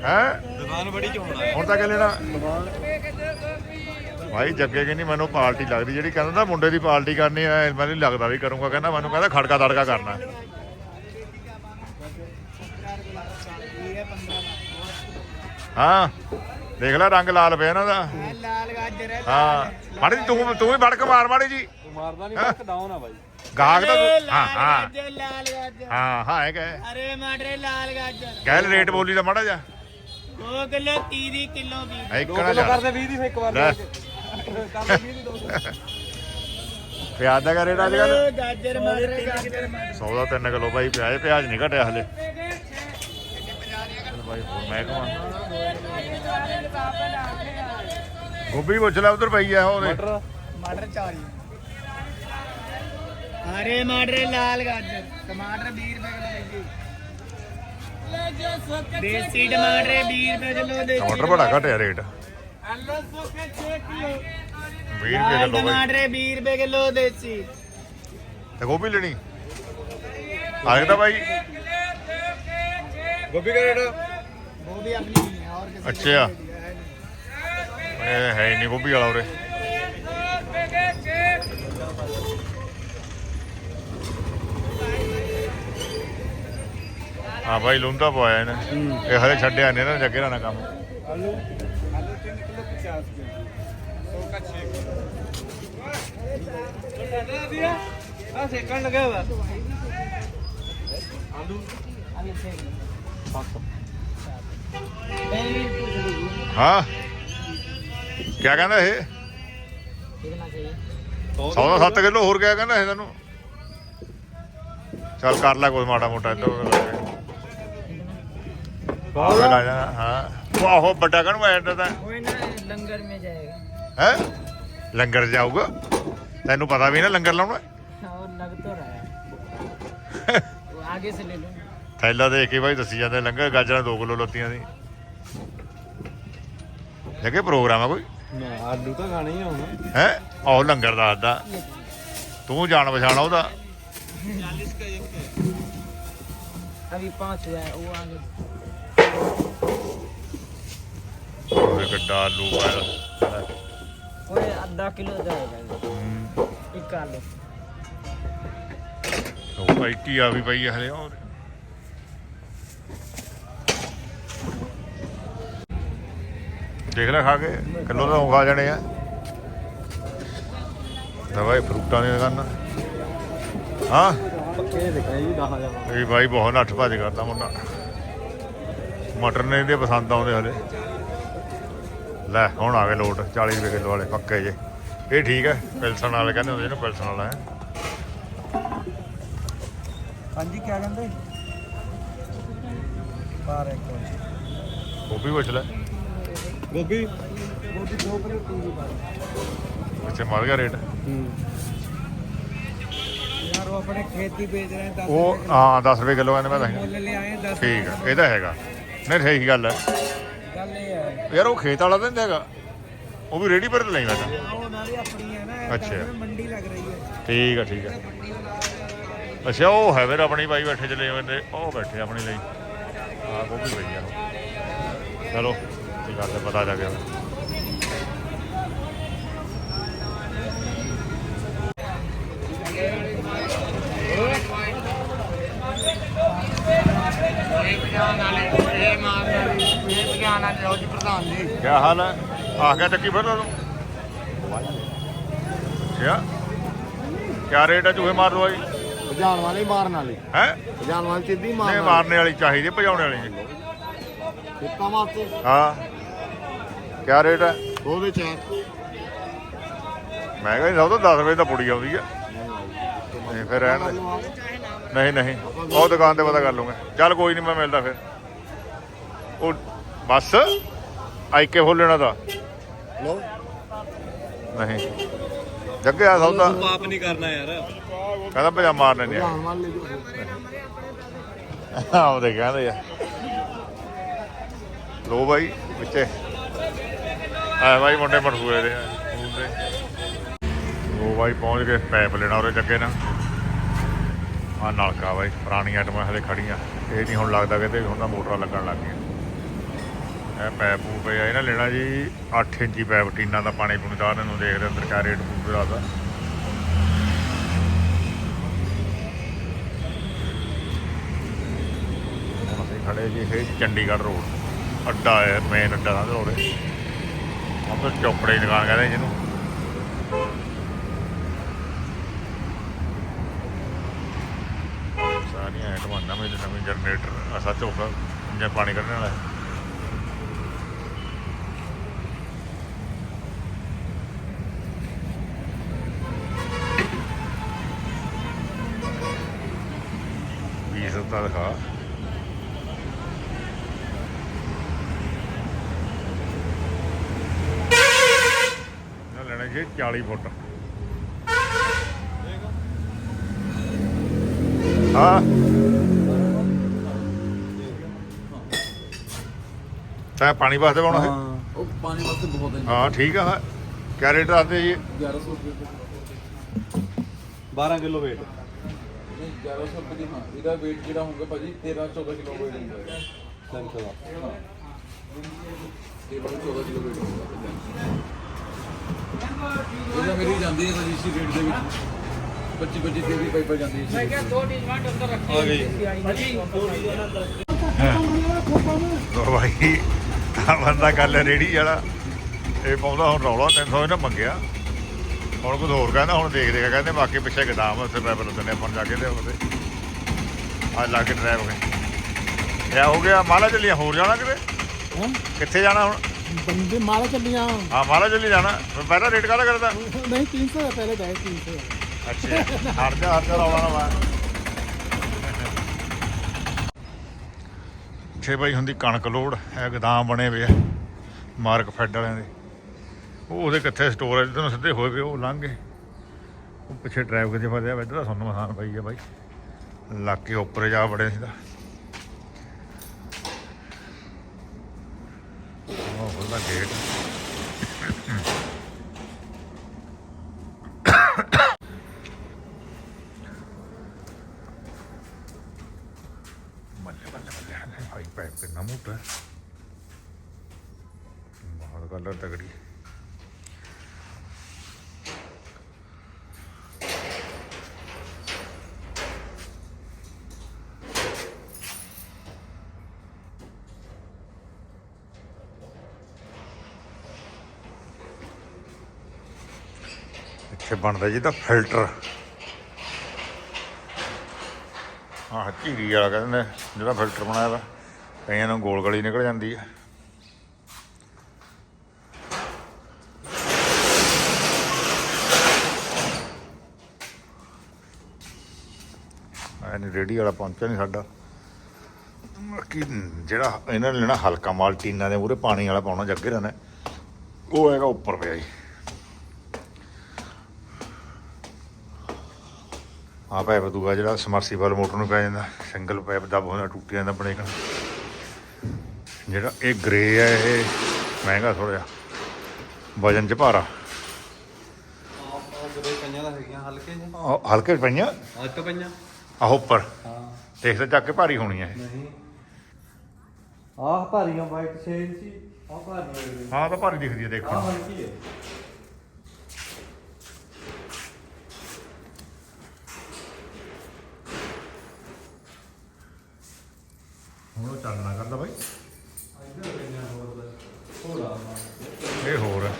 ਹੈ? ਦੁਕਾਨ ਬੜੀ ਚ ਹੋਣਾ ਹੁਣ ਤਾਂ ਕਿ ਲੈਣਾ। ਭਾਈ ਜੱਗੇ ਕਹਿੰਦੀ ਮੈਨੂੰ ਪਾਰਟੀ ਲੱਗਦੀ ਜਿਹੜੀ ਕਹਿੰਦਾ ਨਾ ਮੁੰਡੇ ਦੀ ਪਾਰਟੀ ਕਰਨੀ ਐ ਮੈਨੂੰ ਨੀ ਲੱਗਦਾ ਵੀ ਕਰੂੰਗਾ ਕਹਿੰਦਾ ਮੈਨੂੰ ਕਹਿੰਦਾ ਖੜਕਾ ਤੜਕਾ ਕਰਨਾ। ਹਾਂ ਦੇਖ ਲੈ ਰੰਗ ਲਾਲ ਪਿਆ ਇਹਨਾਂ ਦਾ। ਲਾਲ ਗਾਜਰ ਹੈ ਹਾਂ ਮਾੜੀ ਤੂੰ ਤੂੰ ਵੀ ਵੜਕ ਮਾਰ ਮਾੜੀ ਜੀ ਮਾਰਦਾ ਨਹੀਂ ਬਸ ਡਾਊਨ ਆ ਬਾਈ। ਗਾਹਕ ਲਾਲ ਹਾਂ ਹਾਂ। ਗਾਜਰ ਲਾਲ ਗਾਜਰ ਹਾਂ ਹਾਂ ਹੈ ਕਹਿ। ਅਰੇ ਮਾਟਰੇ ਲਾਲ ਗਾਜਰ ਕਹਿ ਲੈ ਰੇਟ ਬੋਲੀ ਦਾ ਮਾੜਾ ਜਾ 2 ਕਿਲੋ 30 ਦੀ ਕਿਲੋ ਵੀ ਇੱਕ ਦੋ ਨਾ ਕਿਲੋ ਜਾ। ਕਰਦੇ 20 ਦੀ ਫਿਰ ਇੱਕ ਵਾਰ ਲੈ। ਕਰਦੇ 20 ਦੀ ਦੋ ਪਿਆਜ਼ ਦਾ ਰੇਟ ਅੱਜ ਕੱਲ ਗਾਜਰ ਮਾਟਰੇ ਗਾਜਰ 100 ਦਾ 3 ਕਿਲੋ ਬਾਈ ਪਿਆਜ਼ ਪਿਆਜ਼ ਨਹੀਂ ਘਟਿਆ ਹਲੇ। ਚਲ ਬਾਈ ਹੋਰ ਮੈਂ ਕਹਾਂ। ਗੋਭੀ ਪੁੱਛ ਲੈ ਉਧਰ ਪਈ ਆ ਉਹਦੇ ਮਟਰ? ਮਟਰ 40 हरे मटर लाल गाजर टमाटर बीस रुपए किलो देखिए देसी टमाटर बीस रुपए किलो देखिए टमाटर बड़ा घट है रेट बीस रुपए किलो टमाटर बीस रुपए किलो देसी तो गोभी लेनी आ गया भाई गोभी का रेट गोभी अपनी है और किसी अच्छा है नहीं गोभी वाला उरे ਹਾਂ ਭਾਈ ਲੁੰਦਾ ਪਵਾਇਆ ਇਹਨੇ। ਇਹ ਹਲੇ ਛੱਡਿਆ ਨੇ ਨਾ ਜੱਗੇ ਨਾਲ ਕੰਮ। ਆਲੂ ਹਾਂ। ਕੀ ਕਹਿੰਦਾ ਇਹ? ਸੌ ਦਾ 7 ਕਿਲੋ ਹੋਰ ਕਿਆ ਕਹਿੰਦਾ ਇਹ ਤੈਨੂੰ? ਚੱਲ ਕਰ ਲੈ ਕੋਈ ਮਾੜਾ ਮੋਟਾ ਇੱਧਰ ਆਵੇ ਲਾ ਜਾਣਾ ਹਾਂ ਆਹੋ ਵੱਡਾ ਕਣ ਮੈਂ ਤਾਂ कोई ना लंगर में जाएगा ਹੈ ਲੰਗਰ ਜਾਊਗਾ ਤੈਨੂੰ ਪਤਾ ਵੀ ਨਾ ਲੰਗਰ ਲਾਉਣਾ और लग तो रहा है वो आगे से ले लो ਥੈਲਾ ਦੇਖ ਕੇ ਬਾਈ ਦੱਸੀ ਜਾਂਦੇ ਲੰਗਰ ਗਾਜਰਾਂ 2 ਕਿਲੋ ਲੱਤੀਆਂ ਦੀ ਲੱਗੇ ਪ੍ਰੋਗਰਾਮ ਆ ਕੋਈ ਨਾ ਆਲੂ ਤਾਂ ਖਾਣੇ ਹੀ ਆ ਹੁਣ ਹੈ ਆਹ ਲੰਗਰ ਦਾ ਆਦਾ ਤੂੰ ਜਾਣ ਪਛਾਣ ਉਹਦਾ अभी पाँच हुआ है वो आगे ਕੀ ਆ ਵੀ ਪਈ ਹਲੇ ਹੋਰ। ਦੇਖ ਲੈ ਖਾ ਕੇ ਕਿਲੋ ਦਾ ਉਗਾ ਜਾਣੇ ਆ। ਨਵਾਂ ਫਰੂਟਾਂ ਦੀ ਦੁਕਾਨ ਹਾਂ? ਪੱਕੇ ਦੇਖਾਈ 10000 ਇਹ ਭਾਈ ਬਹੁਤ ਨੱਠ ਭੱਜ ਕਰਦਾ ਮੁੰਡਾ। ਮਟਰ ਨੇ ਇਹਦੇ ਪਸੰਦ ਆਉਂਦੇ ਹਲੇ। ਲੈ ਹੁਣ ਆ ਗਏ ਲੋਟ 40 ਰੁਪਏ ਕਿਲੋ ਵਾਲੇ ਪੱਕੇ ਜੇ। ਇਹ ਠੀਕ ਹੈ ਪਿਲਸਣ ਵਾਲੇ ਕਹਿੰਦੇ ਹੁੰਦੇ ਨੇ ਪਿਲਸਣ ਵਾਲਾ ਹੈ। ਹਾਂਜੀ ਕੀ ਕਹਿੰਦੇ? ਬਾਰ ਇੱਕ ਗੋਭੀ ਪੁੱਛ ਲੈ। ਗੋਭੀ? ਗੋਭੀ ਦੋ ਕਿਲੋ ਪੂਰੀ ਬਾਰ ਅੱਛਾ ਮਰ ਗਿਆ ਰੇਟ। ਯਾਰ ਉਹ ਆਪਣੇ ਖੇਤੀ ਵੇਚ ਰਹੇ 10 ਉਹ ਹਾਂ 10 ਰੁਪਏ ਕਿਲੋ ਕਹਿੰਦੇ ਮੈਂ ਦੱਸ ਠੀਕ ਹੈ ਇਹਦਾ ਹੈਗਾ। ਨਹੀਂ ਸਹੀ ਗੱਲ ਹੈ ਯਾਰ ਉਹ ਖੇਤ ਵਾਲਾ ਦਿੰਦਾ ਹੈਗਾ। ਉਹ ਵੀ ਰੇੜੀ ਪਰ ਲੈਂਦਾ ਤਾਂ। ਉਹ ਨਾਲ ਹੀ ਆਪਣੀ ਹੈ ਨਾ ਮੰਡੀ ਲੱਗ ਰਹੀ ਹੈ ਠੀਕ ਆ ਠੀਕ ਆ। ਅੱਛਾ ਉਹ ਹੈ ਫਿਰ ਆਪਣੀ ਬਾਈ ਬੈਠੇ ਚਲੇ ਜਾਂਦੇ ਉਹ ਬੈਠੇ ਆਪਣੇ ਲਈ। ਆ ਗੋਭੀ ਪਈ ਆ। ਚਲੋ ਇਹ ਗੱਲ ਪਤਾ ਲੱਗ ਗਿਆ ਕੀ ਹਾਲ ਹੈ? ਆ ਗਿਆ ਚੱਕੀ ਫਿਰ ਤੂੰ ਅੱਛਾ। ਕਿਆ ਰੇਟ ਹੈ ਚੂਹੇ ਮਾਰ ਦੋ ਜੀ ਭਜਾਉਣ ਵਾਲੇ ਮਾਰਨ ਵਾਲੇ। ਹੈ? ਭਜਾਉਣ ਵਾਲੇ ਸਿੱਧੀ ਨਹੀਂ ਮਾਰਨ ਮਾਰਨੇ ਵਾਲੀ ਚਾਹੀਦੀ ਭਜਾਉਣੇ ਵਾਲੀ। ਨਹੀਂ ਸਿੱਕਾ ਵਾਸਤੇ। ਹਾਂ। ਕਿਆ ਰੇਟ ਹੈ ਉਹਦੇ ਚਾਰ। ਮੈਂ ਕਹਿੰਦਾ ਸਭ ਤੋਂ 10 ਵਜੇ ਤਾਂ ਪੁੜੀ ਆਉਂਦੀ ਆ। ਨਹੀਂ ਫਿਰ ਰਹਿਣ ਦੇ। ਨਹੀਂ ਨਹੀਂ। ਉਹ ਦੁਕਾਨ ਤੇ ਪਤਾ ਕਰ ਲੂੰਗਾ ਚੱਲ ਕੋਈ ਨਹੀਂ ਮੈਂ ਮਿਲਦਾ ਫਿਰ। ਉਹ ਬਸ? ਆਈਕੇ ਖੋਲਣਾ ਤਾਂ। ਲੋ ਨਹੀਂ। ਜੱਗੇ ਆ ਸੌਦਾ ਪਾਪ ਨਹੀਂ ਕਰਨਾ ਯਾਰ। ਕਹਿੰਦਾ ਭਜਾ ਮਾਰਨੇ ਨੇ ਭਜਾਉਣ ਵਾਲੇ ਜੋ। ਆਉਂਦੇ ਕਹਿੰਦੇ ਆ। ਲੋ ਬਾਈ ਵਿੱਚੇ। ਆ ਬਾਈ ਮੁੰਡੇ ਮਠੂਏ ਦੇ ਦੇ ਲੋ ਬਾਈ ਪਹੁੰਚ ਗਏ। ਪੈਪ ਲੈਣਾ ਉਹਦੇ ਜੱਗੇ ਨਾ ਆ ਨਲਕਾ ਬਾਈ ਪੁਰਾਣੀ ਆਈਟਮਾਂ ਹਲੇ ਖੜੀਆਂ ਇਹ ਨਹੀਂ ਹੁਣ ਲੱਗਦਾ ਕਿਤੇ ਹੁਣ ਤਾਂ ਮੋਟਰਾਂ ਲੱਗਣ ਲੱਗ ਗਈਆਂ। ਇਹ ਪੈਪ ਪੂਪ ਇਹ ਨਾ ਲੈਣਾ ਜੀ 8 ਇੰਚੀ ਪੈਪ ਟੀਨਾਂ ਦਾ ਪਾਣੀ ਪੂਣੀ ਦਾ ਨੂੰ ਦੇਖਦੇ ਅੰਦਰ ਕਿਆ ਰੇਟ ਪੂਪ ਦਾ ਉਹਦਾ। ਅਸੀਂ ਖੜੇ ਜੀ ਇਹ ਚੰਡੀਗੜ੍ਹ ਰੋਡ ਅੱਡਾ ਹੈ ਮੇਨ ਅੱਡਾ ਦਾ ਰੋਡ ਹਮ ਤਾਂ ਚੌਪੜੇ ਦੀ ਦੁਕਾਨ ਕਹਿੰਦੇ ਜਿਹਨੂੰ ਸਾਰੀਆਂ ਆਈਟਮਾਂ ਨਵੇਂ ਤੋਂ ਨਵੇਂ ਜਨਰੇਟਰ ਅਸਾ ਝੋਕਾ ਜਾਂ ਪਾਣੀ ਕੱਢਣ ਵਾਲਾ ਹੈ। ਵੀਹ ਸੱਤਾ ਦਿਖਾ ਇਹ ਲੈਣਾ ਜੀ 40 ਫੁੱਟ ਹਾਂ ਤਾਂ ਪਾਣੀ ਵਾਸਤੇ ਪਾਉਣਾ ਹੈ ਉਹ ਪਾਣੀ ਵਾਸਤੇ ਬਹੁਤ ਹੈ ਹਾਂ ਠੀਕ ਆ ਕਿਆ ਰੇਟ ਦੱਸਦੇ ਜੀ 1100 ਰੁਪਏ 12 ਕਿਲੋ weight ਨਹੀਂ 1100 ਰੁਪਏ ਦੀ ਹਾਂ। ਇਹਦਾ weight ਜਿਹੜਾ ਹੋਊਗਾ ਭਾਜੀ 13 14 ਕਿਲੋ weight ਹੁੰਦਾ ਹੈ। ਸੈਂਸਰ ਦਾ। ਇਹ ਬੜਾ 14 ਕਿਲੋ weight ਹੋਊਗਾ ਇਹਦਾ ਮੇਰੀ ਜਾਂਦੀ ਹੈ ਰਜਿਸਟਰੀ ਰੇਟ ਦੇ ਵਿੱਚ। 25 25 30 30 ਪਾਈਪਾਂ ਜਾਂਦੀ ਹੈ ਮੈਂ ਕਿਹਾ ਦੋ ਡਿਮਾਂਡ ਅੰਦਰ ਰੱਖੀ ਆ ਗਈ। ਭਾਜੀ ਲੋ ਭਾਈ ਆ ਬੰਦਾ ਗੱਲ ਰੇੜੀ ਵਾਲਾ। ਇਹ ਪਾਉਂਦਾ ਹੁਣ ਰੌਲਾ 300 ਇਹਨੇ ਮੰਗਿਆ। ਹੁਣ ਕੁਝ ਹੋਰ ਕਹਿੰਦਾ ਹੁਣ ਦੇਖ ਦੇਗਾ ਕਹਿੰਦੇ ਬਾਕੀ ਪਿੱਛੇ ਗਦਾਮ ਉੱਥੇ ਪੈਪ ਲੱਦਣੇ ਆਪਾਂ ਜਾ ਕੇ ਤੇ ਉਹਦੇ ਆ ਲਾ ਕੇ ਡਰਾਈਵ ਗਏ। ਇਹ ਹੋ ਗਿਆ ਮਾਲਾ ਚੱਲੀਆਂ ਹੋਰ ਜਾਣਾ ਕਿਤੇ? ਕਿੱਥੇ ਜਾਣਾ ਹੁਣ? ਬੰਦੇ ਮਾਲਾ ਚੱਲੀਆਂ। ਹਾਂ ਮਾਲਾ ਚੱਲੀ ਜਾਣਾ। ਪਹਿਲਾਂ ਰੇਟ ਕਾਹਦਾ ਕਰਦਾ? ਨਹੀਂ 300 ਹੈ ਪਹਿਲੇ ਗਏ 300 ਅੱਛਾ ਹਰ ਜਾ ਹਰ ਜਾ ਰੌਲਾ ਨਾ ਛੇ ਬਾਈ ਹੁੰਦੀ ਕਣਕ ਲੋੜ ਇਹ ਗਦਾਮ ਬਣੇ ਹੋਏ ਆ ਮਾਰਕ ਫੈਡ ਵਾਲਿਆਂ ਦੇ। ਉਹ ਉਹਦੇ ਕਿੱਥੇ ਸਟੋਰੇਜ ਤੋਂ ਸਿੱਧੇ ਹੋਏ ਪਏ ਉਹ ਲੰਘ ਗਏ। ਉਹ ਪਿੱਛੇ ਡਰਾਈਵ ਕਿਤੇ ਫਸਿਆ ਇੱਧਰ ਤਾਂ ਸਾਨੂੰ ਆਸਾਨ ਪਈ ਆ ਬਾਈ। ਲੱਗ ਕੇ ਉੱਪਰ ਜਾ ਬੜੇ ਸੀ ਦਾ ਉਹ ਖੁੱਲਦਾ ਗੇਟ ਬੱਲੇ ਬੱਲੇ ਬੱਲੇ ਭਾਈ ਪੈਪ ਕਿੰਨਾ ਮੋਟਾ ਹੈ ਬਹੁਤ ਕਲਰ ਤਗੜੀ ਇੱਥੇ ਬਣਦਾ ਜੀ ਫਿਲਟਰ। ਆਹ ਝੀੜੀ ਵਾਲਾ ਕਹਿੰਦੇ ਨੇ, ਜਿਹੜਾ ਫਿਲਟਰ ਬਣਾਇਆ ਵਾ, ਕਈਆਂ ਨੂੰ ਗੋਲ ਗਲੀ ਨਿਕਲ ਜਾਂਦੀ ਹੈ ਐਨ ਰੇਡੀ ਵਾਲਾ ਪਹੁੰਚਿਆ ਨਹੀਂ ਸਾਡਾ। ਬਾਕੀ ਜਿਹੜਾ ਇਹਨਾਂ ਨੇ ਲੈਣਾ ਹਲਕਾ ਮਾਲ, ਟੀਨਾਂ ਦੇ ਮੂਰੇ ਪਾਣੀ ਵਾਲਾ ਪਾਉਣਾ, ਜੱਗੇ ਰਹਿਣਾ ਉਹ ਹੈਗਾ ਉੱਪਰ ਪਿਆ ਜੀ। ਆ ਪਾਈਪ ਦੂਗਾ ਜਿਹੜਾ ਸਮਰਸੀਬਲ ਮੋਟਰ ਨੂੰ ਪੈ ਜਾਂਦਾ ਸਿੰਗਲ ਪਾਈਪ ਦਬ ਹੁੰਦਾ ਟੁੱਟ ਜਾਂਦਾ ਬਣੇਗਾ ਜਿਹੜਾ ਇਹ ਗ੍ਰੇ ਹੈ ਇਹ ਮਹਿੰਗਾ ਥੋੜਾ ਜਿਹਾ ਵਜਨ ਚ ਭਾਰਾ। ਆਹ ਦਾ ਹਲਕੇ ਜਿਹੇ। ਆਹ ਹਲਕੇ ਪਈਆਂ? ਪਈਆਂ। ਆਹ ਉੱਪਰ। ਹਾਂ। ਦੇਖ ਤੇ ਚੱਕ ਕੇ ਭਾਰੀ ਹੋਣੀ ਹੈ ਨਹੀਂ। ਆਹ ਭਾਰੀਆਂ ਵਾਈਟ ਸ਼ੇਡ ਸੀ ਆਹ ਭਾਰੀਆਂ ਹਾਂ ਤਾਂ ਭਾਰੀ ਦਿਖਦੀ ਹੈ ਦੇਖਣ ਆਹ ਨੂੰ। ਹਲਕੀ ਹੈ ਹੁਣ ਉਹ ਚੱਲਣਾ ਕਰਦਾ ਬਾਈ। ਇਹ ਹੋਰ ਆ।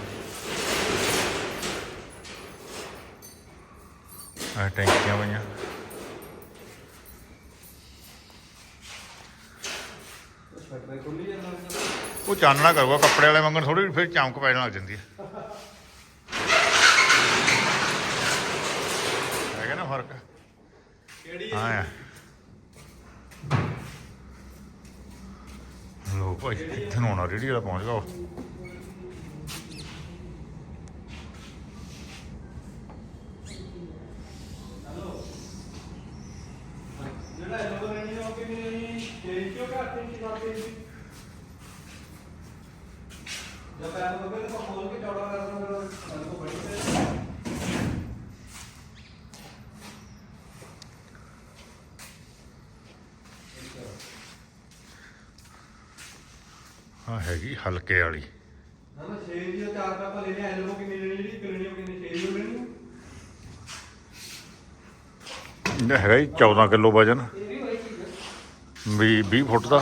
ਟੈਂਕੀਆਂ ਪਈਆਂ। ਉਹ ਚਾਨਣਾ ਕਰੂਗਾ ਕੱਪੜੇ ਵਾਲੇ ਮੰਗਣ ਥੋੜੀ ਫਿਰ ਚਮਕ ਪੈਣ ਲੱਗ ਜਾਂਦੀ ਹੈ ਹੈਗਾ ਨਾ ਫ਼ਰਕ? ਕਿਹੜੀ ਹਾਂ ਆ ਇੱਥੇ ਨੂੰ ਆਉਣਾ ਰੇੜੀ ਵਾਲਾ ਪਹੁੰਚ ਗਿਆ ਉਹ। ਜਿਹੜਾ ਇਹਨਾਂ ਦਾ ਨਹੀਂ ਉਹ ਕਿੰਨੀ ਨਹੀਂ ਤੇਰੀ ਕਿਉਂ ਘੱਟ ਨਹੀਂ ਕਰਦੇ ਸੀ ਜਦ ਪੈਰ ਤੋਂ ਤਾਂ ਖੋਲ ਕੇ ਚੌੜਾ ਕਰ ਦਿੰਦਾ ਫਿਰ ਸਾਨੂੰ ਕੋ ਬੜੀ ਤੇ ਹਾਂ ਹੈਗੀ ਹਲਕੇ ਵਾਲੀ। ਨਾ ਨਾ 6 ਦੀ ਉਹ ਚਾਰ ਕੱਪ ਲੈਣੇ ਐਲਬੋ ਕਿੰਨੀ ਲੈਣੀ ਜਿਹੜੀ ਕਿੰਨੀ ਉਹ ਕਿੰਨੀ? 6 ਦੀ ਲੈਣੀ ਇਹਦਾ ਹੈਗਾ ਜੀ 14 ਕਿਲੋ ਵਜਨ। ਵੀ 20 ਫੁੱਟ ਦਾ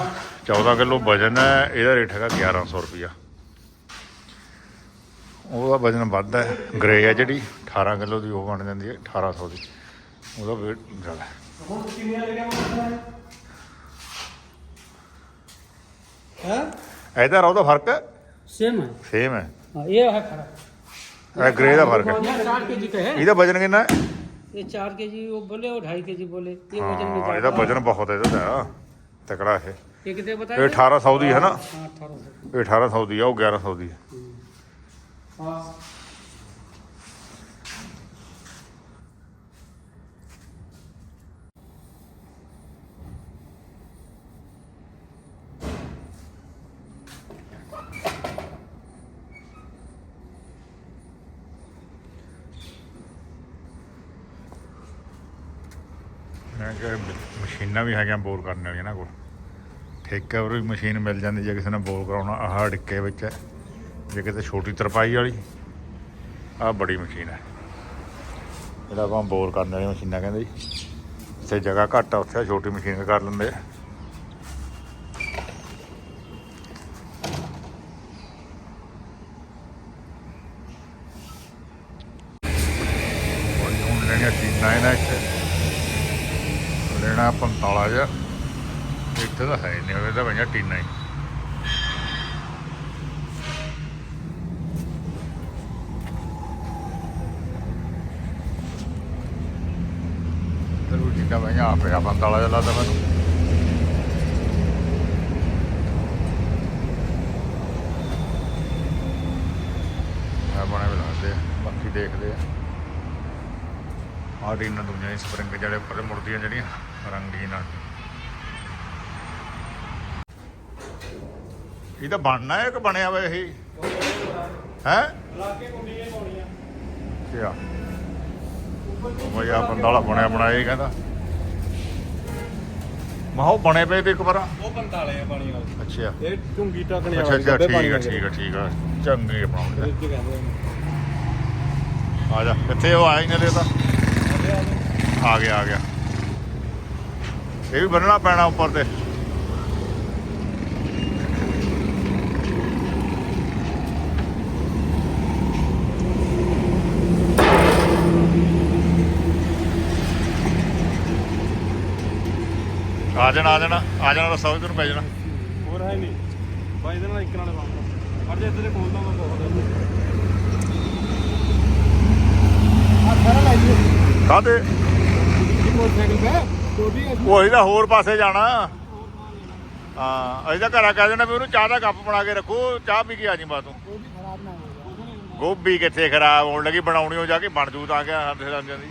14 ਕਿਲੋ ਵਜਨ ਹੈ ਇਹਦਾ ਰੇਟ ਹੈਗਾ 1100 ਰੁਪਿਆ ਉਹਦਾ ਵਜਨ ਵੱਧ ਹੈ ਗ੍ਰੇ ਹੈ ਜਿਹੜੀ 18 ਕਿਲੋ ਦੀ ਉਹ ਬਣ ਜਾਂਦੀ ਹੈ 1800 ਦੀ। ਉਹਦਾ weight ਜ਼ਿਆਦਾ ਹੈ। ਹੁਣ ਕਿੰਨੀਆਂ ਲੱਗਿਆ ਮੈਂ ਹੈ? ਇਹਦਾ ਔਰ ਉਹਦਾ ਫਰਕ सेम है ਸੇਮ ਹੈ हाँ, ये है फर्क ਇਹ ਗ੍ਰੇ ਦਾ ਫਰਕ ਹੈ ये चार के जी का है ਇਹਦਾ ਵਜਨ ਕਿੰਨਾ ਹੈ ये चार के जी वो बोले और ढाई के जी बोले ये वजन में ਹਾਂ ਇਹਦਾ ज्यादा ਵਜਨ ਬਹੁਤ ਹੈ ਇਹਦਾ ਤਾਂ ਤਕੜਾ ਇਹ ये कितने ਇਹ बताए 1800 ਦੀ ਹੈ ਨਾ हाँ अठारह सौ ਇਹ 1800 ਦੀ ਆ ਉਹ 1100 ਦੀ ਹੈ ਹਾਂ ਮਸ਼ੀਨਾਂ ਵੀ ਹੈਗੀਆਂ ਬੋਰ ਕਰਨ ਵਾਲੀਆਂ ਨਾ ਕੋਲ। ਠੇਕੇ ਪਰ ਵੀ ਮਸ਼ੀਨ ਮਿਲ ਜਾਂਦੀ ਜੇ ਕਿਸੇ ਨੇ ਬੋਰ ਕਰਾਉਣਾ, ਆਹ ਡਿੱਕੇ ਵਿੱਚ ਹੈ, ਜੇ ਕਿਤੇ ਛੋਟੀ ਤਰਪਾਈ ਵਾਲੀ, ਆਹ ਬੜੀ ਮਸ਼ੀਨ ਹੈ। ਜਿਹੜਾ ਆਪਾਂ ਬੋਰ ਕਰਨ ਵਾਲੀ ਮਸ਼ੀਨਾਂ ਕਹਿੰਦੇ ਜੀ, ਜਿੱਥੇ ਜਗ੍ਹਾ ਘੱਟ ਆ, ਉੱਥੇ ਛੋਟੀ ਮਸ਼ੀਨ ਕਰ ਲੈਂਦੇ ਆ ਹੁਣ ਹੁਣ ਲੈਣੀਆਂ ਟੀਨਾਂ ਇਹਨਾਂ ਇੱਥੇ ਲੈਣਾ 45 ਜਿਹਾ ਇੱਥੇ ਤਾਂ ਹੈ ਨਹੀਂ ਉਹਦੇ ਤਾਂ ਪੰਜਾਂ ਟੀਨਾਂ ਹੀ ਜ਼ਰੂਰ ਟੀਨਾਂ ਪੰਜਾਂ ਆਪੇ ਆ 45 ਜਿਹਾ ਲੱਗਦਾ ਮੈਨੂੰ ਆ ਬਣੇ ਵੀ ਲੱਗਦੇ ਆ ਬਾਕੀ ਦੇਖਦੇ ਆ ਆਹ ਟੀਨਾਂ ਦੁਨੀਆਂ ਦੀ ਸਪਰਿੰਗ ਜਿਹੜੇ ਉੱਪਰ ਮੁੜਦੀਆਂ ਜਿਹੜੀਆਂ ਰੰਗੀਨ ਨਾਲ ਇਹ ਤਾਂ ਬਣਨਾ ਹੈ ਕਿ ਬਣਿਆ ਵਾ ਇਹ? ਹੈ? ਲਾਕੇ ਕੁੰਡੀਆਂ ਪਾਉਣੀਆਂ ਉਹ ਯਾ ਵਾਲਾ ਬਣਿਆ ਬਣਾਇਆ ਕਹਿੰਦਾ। ਬਣੇ ਪਏ ਤੇ ਇੱਕ ਵਾਰ। ਉਹ ਬੰਦਾ ਵਾਲੇ ਆ ਪਾਣੀ ਵਾਲੇ। ਅੱਛਾ। ਇਹ ਢੁੰਗੀ ਟਕਣੇ ਅੱਛਾ ਅੱਛਾ ਠੀਕ ਹੈ ਠੀਕ ਹੈ ਠੀਕ ਹੈ ਚੰਗੇ ਕਹਿੰਦੇ ਆ? ਜਾ ਕਿੱਥੇ ਉਹ ਆਇਆ ਹੀ ਤਾਂ ਆ ਗਿਆ ਆ ਗਿਆ। ਇਹ ਵੀ ਬੰਨਣਾ ਪੈਣਾ ਉੱਪਰ ਤੇ। ਆ ਜਾਣਾ ਆ ਜਾਣਾ ਆ ਜਾਣਾ ਰਸਤਾ ਉਧਰ ਪੈ ਜਾਣਾ। ਹੋਰ ਹੈ ਨਹੀਂ। ਬਾਈ ਦੇ ਨਾਲ ਇੱਕ ਨਾਲ ਵਾਪਸ ਅੱਜ ਇੱਧਰ ਕੋਲ ਦਾ ਮੈਂ ਬਹੁਤ ਆ ਸਾਰਾ ਲਾਈ ਕਾਦੇ ਉਹ ਇਹਦਾ ਹੋਰ ਪਾਸੇ ਜਾਣਾ। ਹਾਂ ਇਹਦਾ ਘਰਾ ਕਹਿ ਦੇਣਾ ਵੀ ਉਹਨੂੰ ਚਾਹ ਦਾ ਕੱਪ ਬਣਾ ਕੇ ਰੱਖੋ ਚਾਹ ਪੀ ਕੇ ਆ ਜੀ ਬਾਤੋਂ ਗੋਭੀ ਕਿੱਥੇ ਖਰਾਬ ਹੋਣ ਲੱਗੀ ਬਣਾਉਣੀ ਹੋ ਜਾ ਕੇ ਬਣ ਜੂ ਤਾਂ ਕਿ ਹੱਥ ਜਾਂਦੀ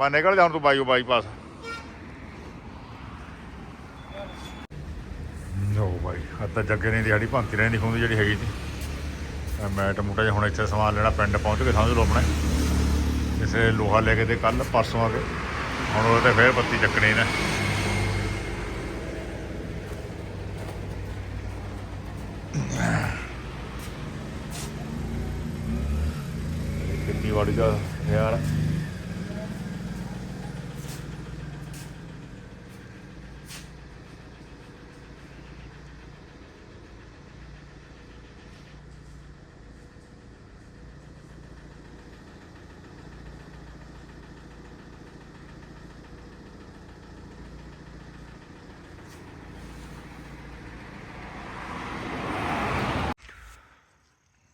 ਮੈਂ ਨਿਕਲ ਜਾਣ ਤੂੰ ਬਾਈਓ ਬਾਈਪਾਸ। ਲੋ ਬਾਈ ਅੱਧਾ ਜੱਗੇ ਨੇ ਦਿਹਾੜੀ ਭੰਤੀ ਰਹਿੰਦੀ ਹੁੰਦੀ ਜਿਹੜੀ ਹੈਗੀ ਸੀ। ਮੈਟ ਮੋਟਾ ਜਿਹਾ ਹੁਣ ਇੱਥੇ ਸਮਾਨ ਲੈਣਾ, ਪਿੰਡ ਪਹੁੰਚ ਕੇ ਸਮਝ ਲਓ ਆਪਣੇ। ਕਿਸੇ ਲੋਹਾ ਲੈ ਕੇ ਤੇ ਕੱਲ, ਪਰਸੋਂ ਆ ਕੇ। ਹੁਣ ਉਹ ਤੇ ਫੇਰ ਬੱਤੀ ਚੱਕਣੀ ਨੇ ਖੇਤੀਬਾੜੀ ਦਾ ਯਾਰ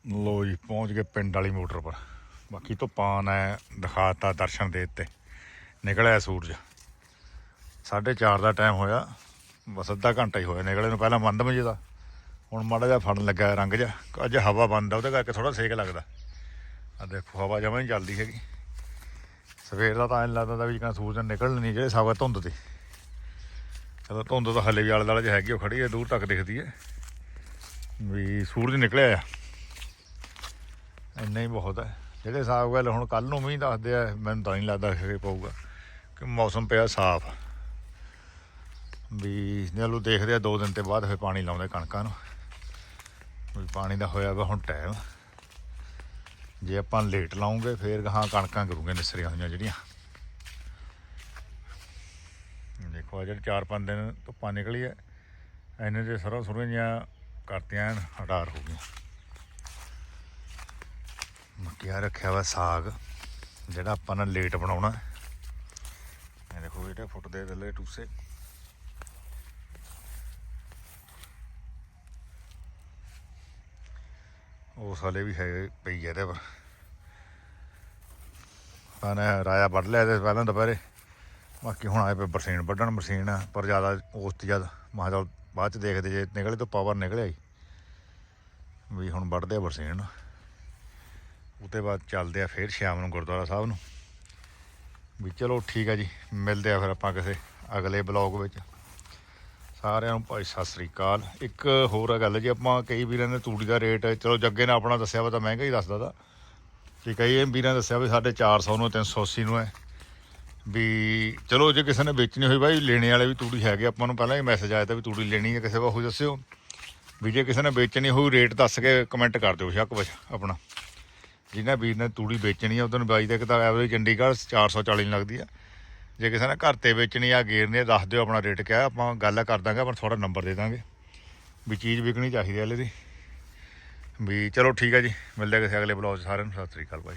ਲੋ ਜੀ ਪਹੁੰਚ ਗਏ ਪਿੰਡ ਵਾਲੀ ਮੋਟਰ ਪਰ। ਬਾਕੀ ਧੁੱਪਾਂ ਨੇ ਦਿਖਾਤਾ ਦਰਸ਼ਨ ਦੇ ਦਿੱਤੇ। ਨਿਕਲਿਆ ਸੂਰਜ। 4:30 ਦਾ ਟਾਈਮ ਹੋਇਆ। ਬਸ ਅੱਧਾ ਘੰਟਾ ਹੀ ਹੋਇਆ ਨਿਕਲੇ ਨੂੰ, ਪਹਿਲਾਂ ਮੰਦ ਵਜੇ ਦਾ। ਹੁਣ ਮਾੜਾ ਜਿਹਾ ਫੜਨ ਲੱਗਾ ਰੰਗ ਜਿਹਾ। ਅੱਜ ਹਵਾ ਬੰਦ ਆ, ਉਹਦੇ ਕਰਕੇ ਥੋੜਾ ਸੇਕ ਲੱਗਦਾ। ਆ ਦੇਖੋ, ਹਵਾ ਜਮਾਂ ਨਹੀਂ ਚੱਲਦੀ ਹੈਗੀ। ਸਵੇਰ ਦਾ ਤਾਂ ਐਂ ਲੱਗਦਾ ਵੀ ਜਿਵੇਂ ਸੂਰਜ ਨਿਕਲ ਨਹੀਂ ਜਿਹੜੇ ਸਵਾ ਧੁੰਦ ਤੇ। ਚਲੋ ਧੁੰਦ ਤਾਂ ਹਲੇ ਵੀ ਆਲੇ ਦੁਆਲੇ 'ਚ ਹੈਗੀ ਉਹ ਖੜੀ ਹੈ ਦੂਰ ਤੱਕ ਦਿਖਦੀ ਹੈ ਵੀ ਸੂਰਜ ਨਿਕਲਿਆ ਆ। ਇੰਨਾ ਹੀ ਬਹੁਤ ਹੈ। ਜਿਹੜੇ ਹਿਸਾਬ ਗੱਲ ਹੁਣ ਕੱਲ ਨੂੰ ਮੀਂਹ ਦੱਸਦੇ ਆ, ਮੈਨੂੰ ਤਾਂ ਨਹੀਂ ਲੱਗਦਾ ਕਿ ਪਊਗਾ ਕਿ ਮੌਸਮ ਪਿਆ ਸਾਫ਼। ਵੀ ਚਲੋ ਦੇਖਦੇ ਆ, ਦੋ ਦਿਨ ਤੇ ਬਾਅਦ ਫਿਰ ਪਾਣੀ ਲਾਉਂਦੇ ਕਣਕਾਂ ਨੂੰ। ਵੀ ਪਾਣੀ ਦਾ ਹੋਇਆ ਵਾ ਹੁਣ ਟਾਈਮ ਜੇ ਆਪਾਂ ਲੇਟ ਲਾਉਂਗੇ, ਫਿਰ ਗਾਹਾਂ ਕਣਕਾਂ ਕਰੂਗੇ ਨਿਸਰੀਆਂ ਹੋਈਆਂ ਜਿਹੜੀਆਂ। ਦੇਖੋ ਆ ਜਿਹੜੇ 4-5 ਦਿਨ ਧੁੱਪਾਂ ਨਿਕਲੀ ਐ ਐਨੇ ਦੇ ਸਰੋਂ ਸੁਰੋਂ ਜੀਆਂ ਕਰਤੀਆਂ ਐਨ, ਹਟਾਰ ਹੋ ਗਈਆਂ। ਮੱਕਿਆ ਰੱਖਿਆ ਵਾ ਸਾਗ, ਜਿਹੜਾ ਆਪਾਂ ਨੇ ਲੇਟ ਬਣਾਉਣਾ। ਇਹ ਦੇਖੋ ਇਹਦੇ ਫੁੱਟ ਦੇ ਥੱਲੇ ਟੂਸੇ। ਉਹ ਸਾਲੇ ਵੀ ਹੈ ਪਈ ਆ ਇਹਦੇ ਪਰ। ਪਾਣਾ ਰਾਇਆ ਵੱਢ ਲਿਆ ਤੇ ਪਹਿਲਾਂ ਦੁਪਹਿਰੇ। ਬਾਕੀ ਹੁਣ ਆਏ ਪਏ ਬਰਸੀਨ ਵੱਢਣ, ਬਰਸੀਨ ਪਰ ਜ਼ਿਆਦਾ ਉਸ ਤੋਂ ਜਦ ਮਾ ਚੱਲ ਬਾਅਦ ਚ ਦੇਖਦੇ ਜੇ ਨਿਕਲੇ ਤਾਂ ਪਾਵਰ ਨਿਕਲਿਆ ਹੀ। ਵੀ ਹੁਣ ਵੱਢਦੇ ਆ ਬਰਸੀਨ। ਉਤੇ ਬਾਅਦ ਚੱਲਦੇ ਆ ਫਿਰ ਸ਼ਾਮ ਨੂੰ ਗੁਰਦੁਆਰਾ ਸਾਹਿਬ ਨੂੰ। ਵੀ ਚਲੋ ਠੀਕ ਆ ਜੀ, ਮਿਲਦੇ ਆ ਫਿਰ ਆਪਾਂ ਕਿਸੇ ਅਗਲੇ ਬਲੌਗ ਵਿੱਚ। ਸਾਰਿਆਂ ਨੂੰ ਭਾਈ ਸਤਿ ਸ੍ਰੀ ਅਕਾਲ। ਇੱਕ ਹੋਰ ਗੱਲ ਜੀ, ਆਪਾਂ ਕਈ ਵੀਰਾਂ ਨੇ ਤੂੜੀ ਦਾ ਰੇਟ, ਚਲੋ ਜੱਗੇ ਨੇ ਆਪਣਾ ਦੱਸਿਆ ਵਾ ਤਾਂ ਮਹਿੰਗਾ ਹੀ ਦੱਸਦਾ ਤਾ। ਤੇ ਕਈ ਵੀਰਾਂ ਨੇ ਦੱਸਿਆ ਵੀ ਸਾਡੇ 400 ਨੂੰ 380 ਨੂੰ ਹੈ। ਵੀ ਚਲੋ ਜੇ ਕਿਸੇ ਨੇ ਵੇਚਣੀ ਹੋਈ ਬਾਈ, ਲੈਣੇ ਵਾਲੇ ਵੀ ਤੂੜੀ ਹੈਗੇ, ਆਪਾਂ ਨੂੰ ਪਹਿਲਾਂ ਹੀ ਮੈਸੇਜ ਆਇਆ ਤਾਂ ਵੀ ਤੂੜੀ ਲੈਣੀ ਹੈ, ਕਿਸੇ ਕੋਲ ਦੱਸਿਓ। ਵੀ ਜੇ ਕਿਸੇ ਨੇ ਵੇਚਣੀ ਹੋਈ ਰੇਟ ਦੱਸ ਕੇ ਕਮੈਂਟ ਕਰ ਦਿਓ, ਸ਼ੱਕ ਵਿੱਚ ਆਪਣਾ। ਜਿਹਨਾਂ ਵੀਰ ਨੇ ਤੂੜੀ ਵੇਚਣੀ ਆ, ਉਹਦੋਂ ਬਾਈ ਦਾ ਕਿਤਾ ਐਵਰੇਜ ਚੰਡੀਗੜ੍ਹ 440 ਨੂੰ ਲੱਗਦੀ ਆ। ਜੇ ਕਿਸੇ ਨੇ ਘਰ ਤੇ ਵੇਚਣੀ ਆ ਗੇਰਨੀ ਆ ਦੱਸ ਦਿਓ ਆਪਣਾ ਰੇਟ ਕਿਆ, ਆਪਾਂ ਗੱਲ ਕਰ ਦਾਂਗੇ, ਆਪਾਂ ਤੁਹਾਡਾ ਨੰਬਰ ਦੇ ਦਾਂਗੇ ਵੀ ਚੀਜ਼ ਵਿਕਣੀ ਚਾਹੀਦੀ ਹੈ ਹਲੇ ਦੀ। ਵੀ ਚਲੋ ਠੀਕ ਆ ਜੀ, ਮਿਲਦੇ ਕਿਸੇ ਅਗਲੇ ਬਲੌਗ ਸਾਰਿਆਂ ਨੂੰ, ਸਤਿ ਸ੍ਰੀ ਅਕਾਲ ਬਾਈ।